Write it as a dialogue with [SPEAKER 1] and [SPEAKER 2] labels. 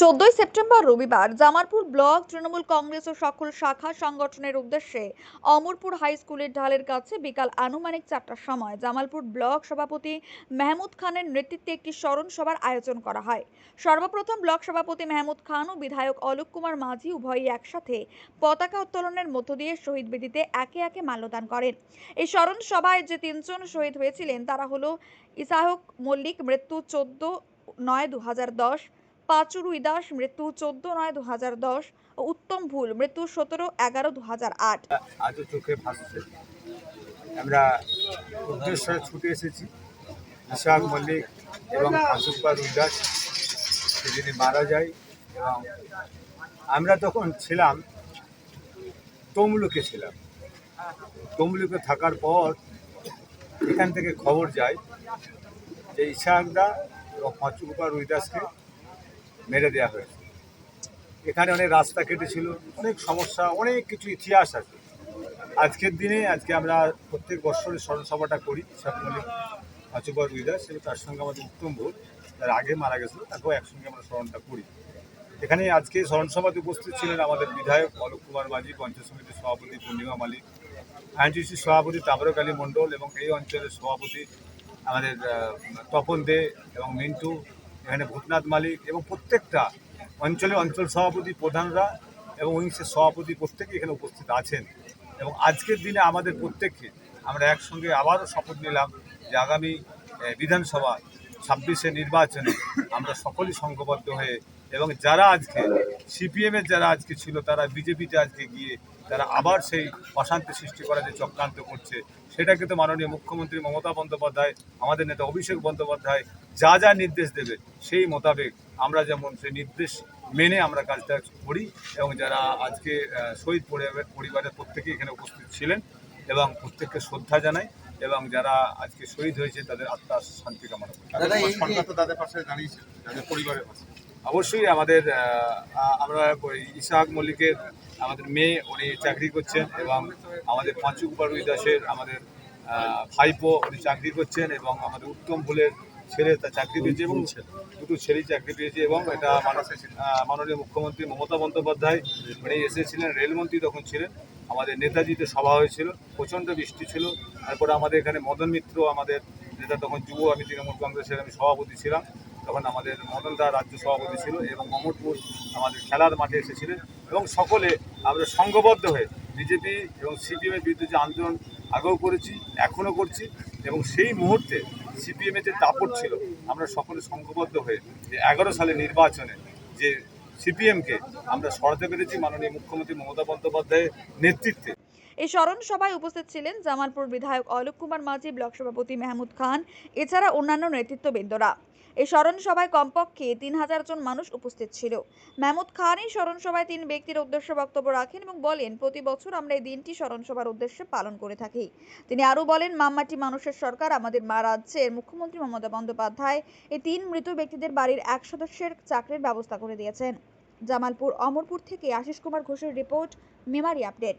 [SPEAKER 1] চোদ্দই সেপ্টেম্বর রবিবার জামালপুর ব্লক তৃণমূল কংগ্রেস ও সকল শাখা সংগঠনের উদ্দেশ্যে অমরপুর হাই স্কুলের ঢালের কাছে বিকাল আনুমানিক চারটার সময় জামালপুর ব্লক সভাপতি মেহমুদ খানের নেতৃত্বে একটি স্মরণ সভার আয়োজন করা হয়। সর্বপ্রথম ব্লক সভাপতি মেহমুদ খান ও বিধায়ক অলোক কুমার মাঝি উভয়ই একসাথে পতাকা উত্তোলনের মধ্য দিয়ে শহীদ বেদিতে একে একে মাল্যদান করেন। এই স্মরণ সভায় যে তিনজন শহীদ হয়েছিলেন তারা হলো ইসাহক মল্লিক, মৃত্যু চোদ্দ নয় দু হাজার দশ পাঁচু রুই দাস মৃত্যু চোদ্দ নয় দু হাজার দশ ও উত্তম ভুল মৃত্যু সতেরো এগারো দু হাজার আট।
[SPEAKER 2] আজও চোখে ভাসছে। আমরা উদ্দেশ্যে ছুটে এসেছি। ইশাক মল্লিক এবং আসুকবার উল্লাস সেদিনে মারা যায় এবং আমরা তখন ছিলাম, তমলুকে ছিলাম। তমলুকে থাকার পর এখান থেকে খবর যায় যে ইশাকদা এবং পাঁচুকুপার রুইদাসকে মেরে দেওয়া হয়েছে। এখানে অনেক রাস্তা কেটেছিল অনেক সমস্যা, অনেক কিছু ইতিহাস আছে। আজকের দিনে, আজকে আমরা প্রত্যেক বছরের স্মরণসভাটা করি ইসাক মল্লিক পাঁচুবার রুইদাস এবং তার সঙ্গে আমাদের উত্তম ভোট যার আগে মারা গেছিল, তাকেও একসঙ্গে আমরা স্মরণটা করি। এখানে আজকে স্মরণসভাতে উপস্থিত ছিলেন আমাদের বিধায়ক অলোক কুমার মাঝি, পঞ্চায়েত সমিতির সভাপতি পূর্ণিমা মালিক আইনটিসির সভাপতি তাবরক আলী মণ্ডল এবং এই অঞ্চলের সভাপতি আমাদের তপন দে এবং মিন্টু এখানে ভূতনাথ মালিক এবং প্রত্যেকটা অঞ্চলে অঞ্চল সভাপতি প্রধানরা এবং উইংসের সভাপতি প্রত্যেকে এখানে উপস্থিত আছেন। এবং আজকের দিনে আমাদের প্রত্যেককে আমরা একসঙ্গে আবারও শপথ নিলাম যে আগামী বিধানসভা ছাব্বিশে নির্বাচনে আমরা সকলেই সংঘবদ্ধ হয়ে এবং যারা আজকে, সিপিএমের যারা আজকে ছিল, তারা বিজেপিতে আজকে গিয়ে তারা আবার সেই অশান্তি সৃষ্টি করার যে চক্রান্ত করছে সেটাকে তো মাননীয় মুখ্যমন্ত্রী মমতা বন্দ্যোপাধ্যায় আমাদের নেতা অভিষেক বন্দ্যোপাধ্যায় যা যা নির্দেশ দেবে সেই মোতাবেক আমরা যেমন সেই নির্দেশ মেনে আমরা কাজটা করি এবং যারা আজকে শহীদ পরিবারের পরিবারের প্রত্যেকেই এখানে উপস্থিত ছিলেন এবং প্রত্যেককে শ্রদ্ধা জানাই এবং যারা আজকে শহীদ হয়েছে তাদের আত্মার শান্তি কামনা করি।
[SPEAKER 3] দাদা এই সরকার তো তাদের পাশে দাঁড়িয়েছে তাদের পরিবারের পাশে।
[SPEAKER 2] অবশ্যই আমাদের আমরা ওই ইশাক মল্লিকের আমাদের মেয়ে উনি চাকরি করছেন এবং আমাদের পাঁচু কুপারুই দাসের আমাদের ভাইপো উনি চাকরি করছেন এবং আমাদের উত্তম ভুলের ছেলে তার চাকরি পেয়েছে এবং দুটো ছেলেই চাকরি পেয়েছে এবং এটা মাননীয় মুখ্যমন্ত্রী মমতা বন্দ্যোপাধ্যায় উনি এসেছিলেন রেলমন্ত্রী তখন ছিলেন আমাদের নেতাজিতে সভা হয়েছিল প্রচণ্ড বৃষ্টি ছিল তারপরে আমাদের এখানে মদন মিত্র আমাদের নেতা তখন যুব আমি তৃণমূল কংগ্রেসের আমি সভাপতি ছিলাম তখন আমাদের মদন দা রাজ্য সভাপতি ছিল এবং মমরপুর আমাদের খেলার মাঠে এসেছিলেন এবং সকলে আমরা সংঘবদ্ধ হয়ে বিজেপি এবং সিপিএমের বিরুদ্ধে যে আন্দোলন আগেও করেছি, এখনও করছি এবং সেই মুহূর্তে সিপিএমের যে দাপট ছিল, আমরা সকলে সংঘবদ্ধ হয়ে যে এগারো সালে নির্বাচনে যে সিপিএমকে আমরা সরাতে পেরেছি মাননীয় মুখ্যমন্ত্রী মমতা বন্দ্যোপাধ্যায়ের নেতৃত্বে।
[SPEAKER 1] এই স্মরণ সভায় উপস্থিত ছিলেন জামালপুর বিধায়ক অলোক কুমার মাঝি, ব্লক সভাপতি মেহমুদ খান, এছাড়া অন্যান্য নেতৃত্ববৃন্দরা। এই স্মরণ সভায় কমপক্ষে তিন হাজার জন মানুষ উপস্থিত ছিল। মেহমুদ খান এই স্মরণ সভায় তিন ব্যক্তির উদ্দেশ্যে বক্তব্য রাখেন এবং বলেন, প্রতি বছর আমরা এই দিনটি স্মরণ সভার উদ্দেশ্যে পালন করে থাকি। তিনি আরও বলেন, মাম্মাটি মানুষের সরকার আমাদের মা রাজ্যের মুখ্যমন্ত্রী মমতা বন্দ্যোপাধ্যায় এই তিন মৃত ব্যক্তিদের বাড়ির এক সদস্যের চাকরির ব্যবস্থা করে দিয়েছেন। জামালপুর, অমরপুর থেকে আশিস কুমার ঘোষের রিপোর্ট, মেমারি আপডেট।